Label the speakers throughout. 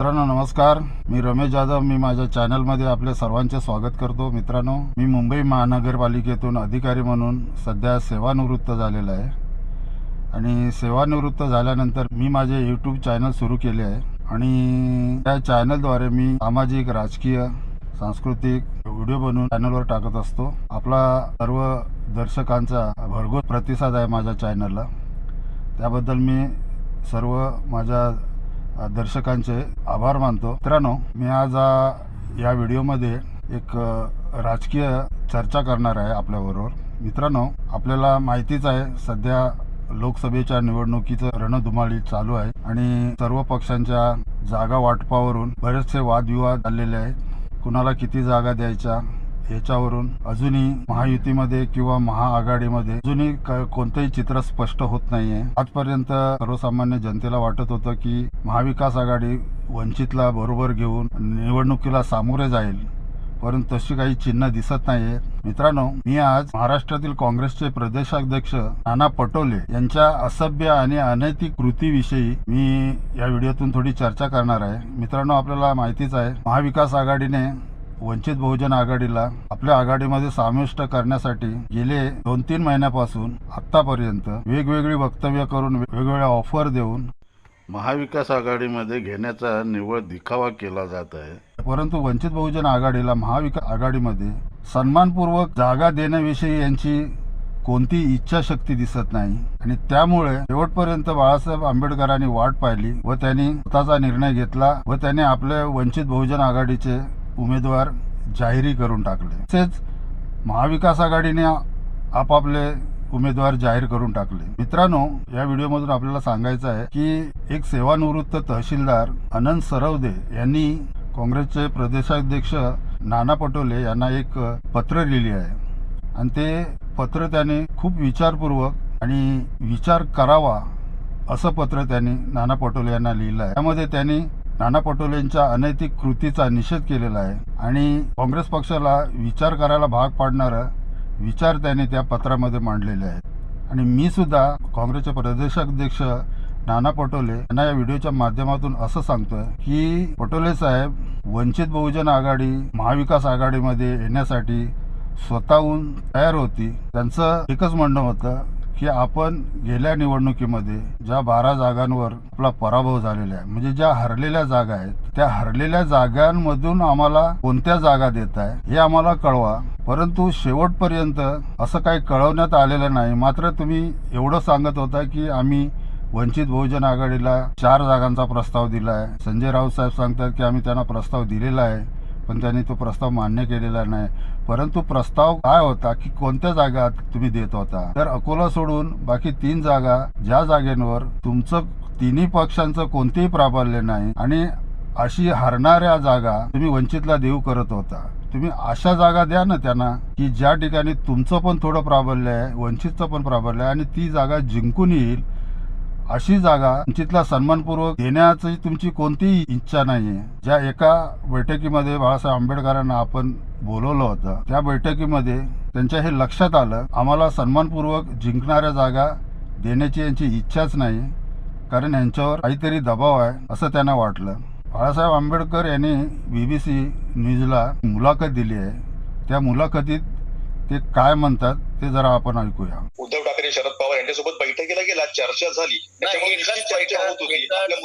Speaker 1: मित्रांनो नमस्कार. मी रमेश जाधव. मी माझ्या चॅनलमध्ये आपले सर्वांचे स्वागत करतो. मित्रांनो मी मुंबई महानगरपालिकेतून अधिकारी म्हणून सध्या सेवानिवृत्त झालेला आहे. आणि सेवानिवृत्त झाल्यानंतर मी माझे यूट्यूब चॅनल सुरू केले आहे. आणि त्या चॅनलद्वारे मी सामाजिक राजकीय सांस्कृतिक व्हिडिओ बनवून चॅनलवर टाकत असतो. आपला सर्व दर्शकांचा भरघोस प्रतिसाद आहे माझ्या चॅनलला त्याबद्दल मी सर्व माझ्या दर्शकांचे आभार मानतो. मित्रांनो मी आज या व्हिडिओमध्ये एक राजकीय चर्चा करणार आहे आपल्याबरोबर. मित्रांनो आपल्याला माहितीच आहे सध्या लोकसभेच्या निवडणुकीचं रणधुमाळी चालू आहे आणि सर्व पक्षांच्या जागा वाटपावरून बरेचसे वादविवाद आलेले आहेत. कुणाला किती जागा द्यायच्या? याच्यावरून अजूनही महायुतीमध्ये किंवा महाआघाडीमध्ये अजूनही कोणतंही चित्र स्पष्ट होत नाहीये. आजपर्यंत सर्वसामान्य जनतेला वाटत होतं की महाविकास आघाडी वंचितला बरोबर घेऊन निवडणुकीला सामोरे जाईल. परंतु तशी काही चिन्ह दिसत नाहीये. मित्रांनो मी आज महाराष्ट्रातील काँग्रेसचे प्रदेशाध्यक्ष नाना पटोले यांच्या असभ्य आणि अनैतिक कृतीविषयी मी या व्हिडिओतून थोडी चर्चा करणार आहे. मित्रांनो आपल्याला माहितीच आहे महाविकास आघाडीने वंचित बहुजन आघाडीला आपल्या आघाडीमध्ये समाविष्ट करण्यासाठी गेले दोन तीन महिन्यापासून आतापर्यंत वेगवेगळी वक्तव्य करून वेगवेगळ्या ऑफर देऊन महाविकास आघाडीमध्ये घेण्याचा निव्वळ दिखावा केला जात आहे. परंतु वंचित बहुजन आघाडीला महाविकास आघाडीमध्ये सन्मानपूर्वक जागा देण्याविषयी यांची कोणती इच्छाशक्ती दिसत नाही आणि त्यामुळे शेवटपर्यंत बाळासाहेब आंबेडकरांनी वाट पाहिली व त्यांनी स्वतःचा निर्णय घेतला व त्याने आपले वंचित बहुजन आघाडीचे उमेदवार जाहीरी करून टाकले. तसेच महाविकास आघाडीने आपापले उमेदवार जाहीर करून टाकले. मित्रांनो या व्हिडिओमधून आपल्याला सांगायचं आहे की एक सेवानिवृत्त तहसीलदार अनंत सरवदे यांनी काँग्रेसचे प्रदेशाध्यक्ष नाना पटोले यांना एक पत्र लिहिले आहे. आणि ते पत्र त्याने खूप विचारपूर्वक आणि विचार करावा असं पत्र त्यांनी नाना पटोले यांना लिहिलं आहे. त्यामध्ये त्यांनी नाना पटोलेंच्या अनैतिक कृतीचा निषेध केलेला आहे. आणि काँग्रेस पक्षाला विचार करायला भाग पाडणारा विचार त्याने त्या पत्रामध्ये मांडलेले आहेत. आणि मी सुद्धा काँग्रेसचे प्रदेशाध्यक्ष नाना पटोले यांना या व्हिडिओच्या माध्यमातून असं सांगतोय की पटोले साहेब वंचित बहुजन आघाडी महाविकास आघाडीमध्ये येण्यासाठी स्वतःहून तयार होती. त्यांचं एकच म्हणणं होतं की आपण गेल्या निवडणुकीमध्ये ज्या बारा जागांवर आपला पराभव झालेला आहे म्हणजे ज्या हरलेल्या जागा आहेत त्या हरलेल्या जागांमधून आम्हाला कोणत्या जागा देत आहे हे आम्हाला कळवा. परंतु शेवटपर्यंत असं काही कळवण्यात आलेलं नाही. मात्र तुम्ही एवढं सांगत होता की आम्ही वंचित बहुजन आघाडीला चार जागांचा प्रस्ताव दिला आहे. संजय राऊत साहेब सांगतात की आम्ही त्यांना प्रस्ताव दिलेला आहे पण त्यांनी तो प्रस्ताव मान्य केलेला नाही. परंतु प्रस्ताव काय होता की कोणत्या जागा तुम्ही देत होता? तर अकोला सोडून बाकी तीन जागा ज्या जागेंवर तुमचं तिन्ही पक्षांचं कोणतेही प्राबल्य नाही आणि अशी हरणाऱ्या जागा तुम्ही वंचितला देऊ करत होता. तुम्ही अशा जागा द्या ना त्यांना की ज्या ठिकाणी तुमचं पण थोडं प्राबल्य आहे वंचितचं पण प्राबल्य आहे आणि ती जागा जिंकून येईल अशी जागा वंचितला सन्मानपूर्वक देण्याची तुमची कोणतीही इच्छा नाहीये. ज्या एका बैठकीमध्ये बाळासाहेब आंबेडकरांना आपण बोलवलं होतं त्या बैठकीमध्ये त्यांच्या हे लक्षात आलं आम्हाला सन्मानपूर्वक जिंकणाऱ्या जागा देण्याची यांची इच्छाच नाही कारण यांच्यावर काहीतरी दबाव आहे असं त्यांना वाटलं. बाळासाहेब आंबेडकर यांनी बीबीसी न्यूजला मुलाखत दिली आहे. त्या मुलाखतीत ते काय म्हणतात ते जरा आपण ऐकूया.
Speaker 2: ठाकरे शरद पवार यांच्यासोबत बैठकीला गेला चर्चा झाली. त्याच्यामुळे
Speaker 3: एकच
Speaker 2: निश्चित चर्चा होत होती.
Speaker 3: बैठक-
Speaker 2: आपल्या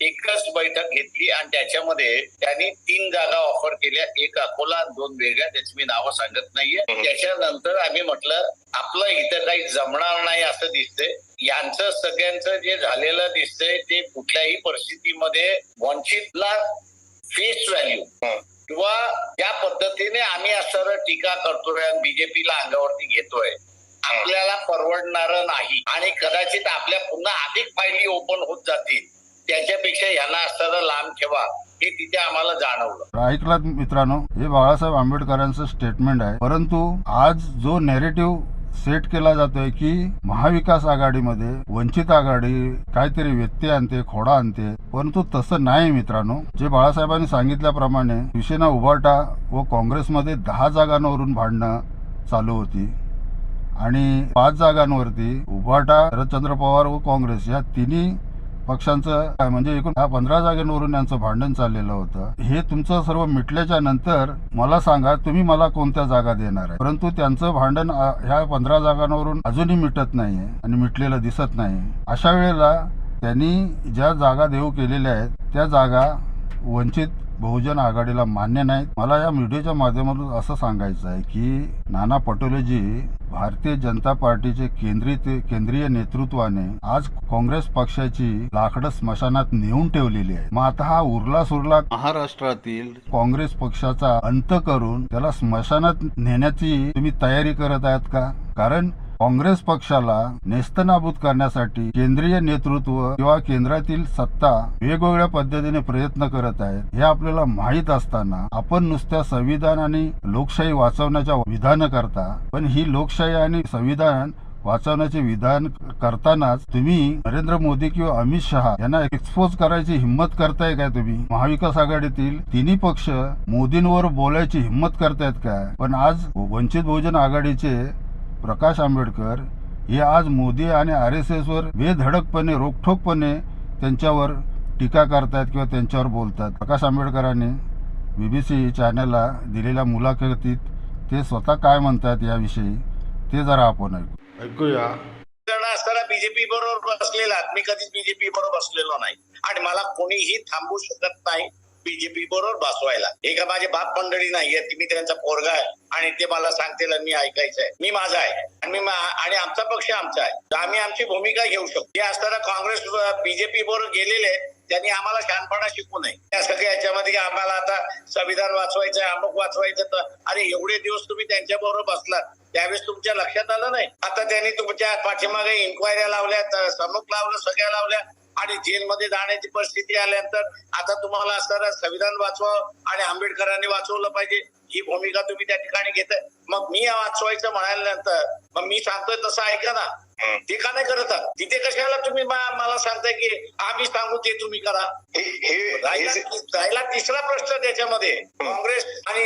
Speaker 3: एकच घेतली आणि त्याच्यामध्ये त्यांनी तीन जागा ऑफर केल्या. एक अकोला आणि दोन वेगळ्या त्याची मी नावं सांगत नाहीये. त्याच्यानंतर आम्ही म्हटलं आपलं इथं काही जमणार नाही असं दिसतंय. यांचं सगळ्यांचं जे झालेलं दिसतंय ते कुठल्याही परिस्थितीमध्ये वंचितला फेस व्हॅल्यू. किंवा ज्या पद्धतीने आम्ही असं टीका करतोय आणि बीजेपीला अंगावरती घेतोय आपल्याला परवडणार नाही. आणि कदाचित आपल्या पुन्हा अधिक फायली ओपन होत जातील. त्याच्यापेक्षा यांना असताना लांब ठेवा हे तिथे आम्हाला जाणवलं.
Speaker 1: ऐकलात मित्रांनो हे बाळासाहेब आंबेडकरांचं स्टेटमेंट आहे. परंतु आज जो नेरेटिव्ह सेट केला जातोय की महाविकास आघाडीमध्ये वंचित आघाडी काहीतरी व्यत्यय आणते खोडा आणते परंतु तसं नाही मित्रांनो. जे बाळासाहेबांनी सांगितल्याप्रमाणे शिवसेना उभाटा व काँग्रेसमध्ये दहा जागांवरून भांडणं चालू होती. आणि पाच जागांवरती उभाटा शरदचंद्र पवार व काँग्रेस या तिन्ही पक्षांचं काय म्हणजे एकूण ह्या पंधरा जागेवरून यांचं भांडण चाललेलं होतं. हे तुमचं सर्व मिटल्याच्या नंतर मला सांगा तुम्ही मला कोणत्या जागा देणार आहे? परंतु त्यांचं भांडण ह्या पंधरा जागांवरून अजूनही मिटत नाहीये आणि मिटलेलं दिसत नाही अशा वेळेला त्यांनी ज्या जागा देऊ केलेल्या आहेत त्या जागा वंचित बहुजन आघाडीला मान्य नाहीत. मला या व्हिडिओच्या माध्यमातून असं सांगायचं आहे की नाना पटोलेजी भारतीय जनता पार्टीचे केंद्रीय केंद्रीय नेतृत्वाने आज काँग्रेस पक्षाची लाकडं स्मशानात नेऊन ठेवलेली आहे मग आता हा उरला सुरला महाराष्ट्रातील काँग्रेस पक्षाचा अंत करून त्याला स्मशानात नेण्याची तुम्ही तयारी करत आहात का? कारण काँग्रेस पक्षाला नेस्तनाबूत करण्यासाठी केंद्रीय नेतृत्व किंवा केंद्रातील सत्ता वेगवेगळ्या पद्धतीने प्रयत्न करत आहेत हे आपल्याला माहीत असताना आपण नुसत्या संविधान आणि लोकशाही वाचवण्याच्या विधान करता पण ही लोकशाही आणि संविधान वाचवण्याचे विधान करतानाच तुम्ही नरेंद्र मोदी किंवा अमित शहा यांना एक्सपोज करायची हिंमत करताय काय तुम्ही? महाविकास आघाडीतील तिन्ही पक्ष मोदींवर बोलायची हिंमत करतायत काय? पण आज वंचित बहुजन आघाडीचे प्रकाश आंबेडकर हे आज मोदी आणि आर एस एसवर बेधडकपणे रोखठोकपणे त्यांच्यावर टीका करतायत किंवा त्यांच्यावर बोलतात प्रकाश आंबेडकरांनी बीबीसी चॅनलला दिलेल्या मुलाखतीत ते स्वतः काय म्हणतात याविषयी ते जरा आपण ऐकू. ऐकूया.
Speaker 3: असताना बीजेपी बरोबर बसलेला मी कधीच बीजेपी बरोबर बसलेलो नाही. आणि मला कोणीही थांबू शकत नाही. बीजेपी बरोबर बसवायला. एका माझे बाप मंडळी नाहीये की मी त्यांचा पोरगा आहे आणि ते मला सांगतील मी ऐकायचं आहे. मी माझा आहे. आणि मी आणि आमचा पक्ष आमचा आहे. तर आम्ही आमची भूमिका घेऊ शकतो. हे असताना काँग्रेस बीजेपी बरोबर गेलेले त्यांनी आम्हाला शहाणपणा शिकू नये. त्या सगळ्या याच्यामध्ये आम्हाला आता संविधान वाचवायचं अमुक वाचवायचं तर अरे एवढे दिवस तुम्ही त्यांच्या बरोबर बसलात. त्यावेळेस तुमच्या लक्षात आलं नाही? आता त्यांनी तुमच्या पाठीमागे इन्क्वायऱ्या लावल्या समुख लावलं सगळ्या लावल्या. आणि जेलमध्ये जाण्याची परिस्थिती आल्यानंतर आता तुम्हाला सर संविधान वाचवावं आणि आंबेडकरांनी वाचवलं पाहिजे. ही भूमिका तुम्ही त्या ठिकाणी घेत मग मी वाचवायचं म्हणाल्यानंतर मग मी सांगतोय तसं ऐका ना. ते का नाही करत? तिथे कशाला तुम्ही मला सांगताय की आम्ही सांगू ते तुम्ही करा. राहिला तिसरा प्रश्न त्याच्यामध्ये. काँग्रेस आणि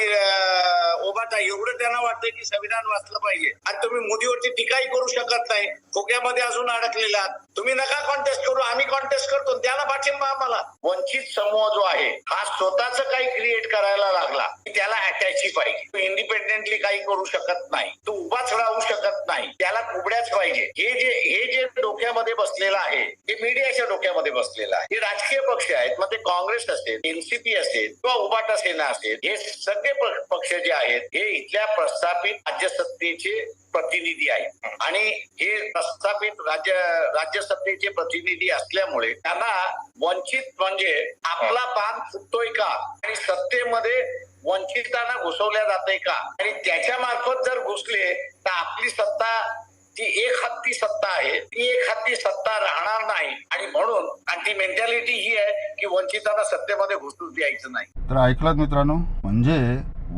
Speaker 3: ओबाटा एवढं त्यांना वाटतंय की संविधान वाचलं पाहिजे. आणि तुम्ही मोदीवरती टीकाही करू शकत नाही. खोक्यामध्ये अजून अडकलेला. तुम्ही नका कॉन्टेस्ट करू. आम्ही कॉन्टेस्ट करतो त्याला पाठिंबा आम्हाला. वंचित समूह जो आहे हा स्वतःच काही क्रिएट करायला लागला. की त्याला अटॅची पाहिजे. तो इंडिपेंडेंटली काही करू शकत नाही. तो उभाच राहू शकत नाही. त्याला कुबड्याच पाहिजे. हे जे हे जे डोक्यामध्ये बसलेलं आहे हे मीडियाच्या डोक्यामध्ये बसलेलं आहे हे राजकीय पक्ष आहेत मग ते काँग्रेस असेल एनसीपी असेल किंवा उबाटा सेना असेल हे सगळे पक्ष जे आहेत हे इथल्या प्रस्थापित राज्यसत्तेचे प्रतिनिधी आहेत. आणि हे प्रस्थापित राज्य राज्यसत्तेचे प्रतिनिधी असल्यामुळे त्यांना वंचित म्हणजे आपला बांध फुटतोय का? आणि सत्तेमध्ये वंचितांना घुसवल्या जाते का? आणि त्याच्या मार्फत जर घुसले तर आपली सत्ता जी एक हत्ती सत्ता आहे ती एक हत्ती सत्ता राहणार नाही. आणि म्हणून आणि ती मेंटॅलिटी ही आहे की वंचितांना सत्तेमध्ये घुसू द्यायचं नाही.
Speaker 1: तर ऐकलात मित्रांनो? म्हणजे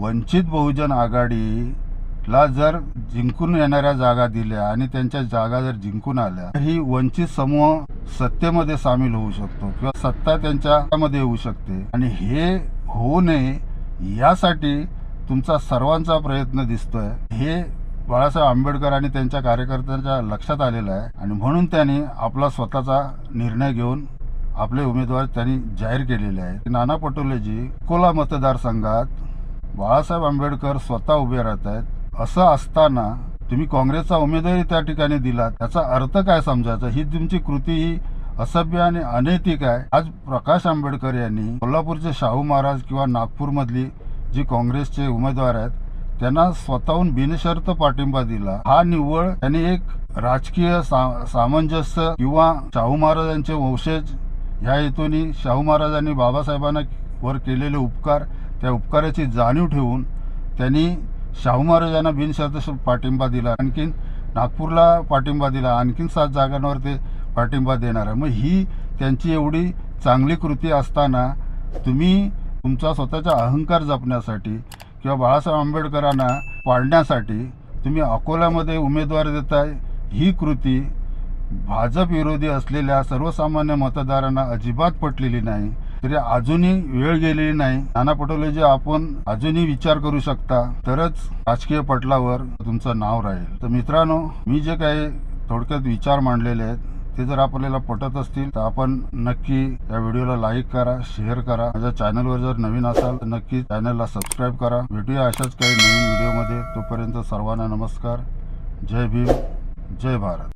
Speaker 1: वंचित बहुजन आघाडी ला जर जिंकून येणाऱ्या जागा दिल्या आणि त्यांच्या जागा जर जिंकून आल्या तर ही वंचित समूह सत्तेमध्ये सामील होऊ शकतो किंवा सत्ता त्यांच्यामध्ये येऊ शकते. आणि हे होऊ नये यासाठी तुमचा सर्वांचा प्रयत्न दिसतोय. हे बाळासाहेब आंबेडकर आणि त्यांच्या कार्यकर्त्यांच्या लक्षात आलेलं आहे. आणि म्हणून त्यांनी आपला स्वतःचा निर्णय घेऊन आपले उमेदवार त्यांनी जाहीर केलेले आहेत. नाना पटोलेजी अकोला मतदारसंघात बाळासाहेब आंबेडकर स्वतः उभे राहत आहेत. असं असताना तुम्ही काँग्रेसचा उमेदवारी त्या ठिकाणी दिला त्याचा अर्थ काय समजायचा? ही तुमची कृती ही असभ्य आणि अनैतिक आहे. आज प्रकाश आंबेडकर यांनी कोल्हापूरचे शाहू महाराज किंवा नागपूरमधली जी काँग्रेसचे उमेदवार आहेत त्यांना स्वतःहून बिनशर्त पाठिंबा दिला. हा निव्वळ त्यांनी एक राजकीय सा- सामंजस्य किंवा शाहू महाराजांचे वंशज ह्या हेतूने शाहू महाराजांनी बाबासाहेबांना वर केलेले उपकार त्या उपकाराची जाणीव ठेवून त्यांनी शाहू महाराजांना बिनशर्त पाठिंबा दिला. आणखीन नागपूरला पाठिंबा दिला. आणखीन सात जागांवर ते पाठिंबा देणार आहे. मग ही त्यांची एवढी चांगली कृती असताना तुम्ही तुमचा स्वतःचा अहंकार जपण्यासाठी किंवा बाळासाहेब आंबेडकरांना पाडण्यासाठी तुम्ही अकोल्यामध्ये उमेदवार देताय ही कृती भाजप विरोधी असलेल्या सर्वसामान्य मतदारांना अजिबात पटलेली नाही तरी अजूनही वेळ गेलेली नाही. नाना पटोले जे आपण अजूनही विचार करू शकता तरच राजकीय पटलावर तुमचं नाव राहील. तर मित्रांनो मी जे काही थोडक्यात विचार मांडलेले आहेत ते जर आपल्याला पटत असतील तर आपण नक्की या व्हिडिओला लाईक करा शेअर करा. माझ्या चॅनलवर जर नवीन असाल तर नक्की चॅनलला सबस्क्राईब करा. भेटूया अशाच काही नवीन व्हिडिओमध्ये. तोपर्यंत सर्वांना नमस्कार. जय भीम. जय भारत.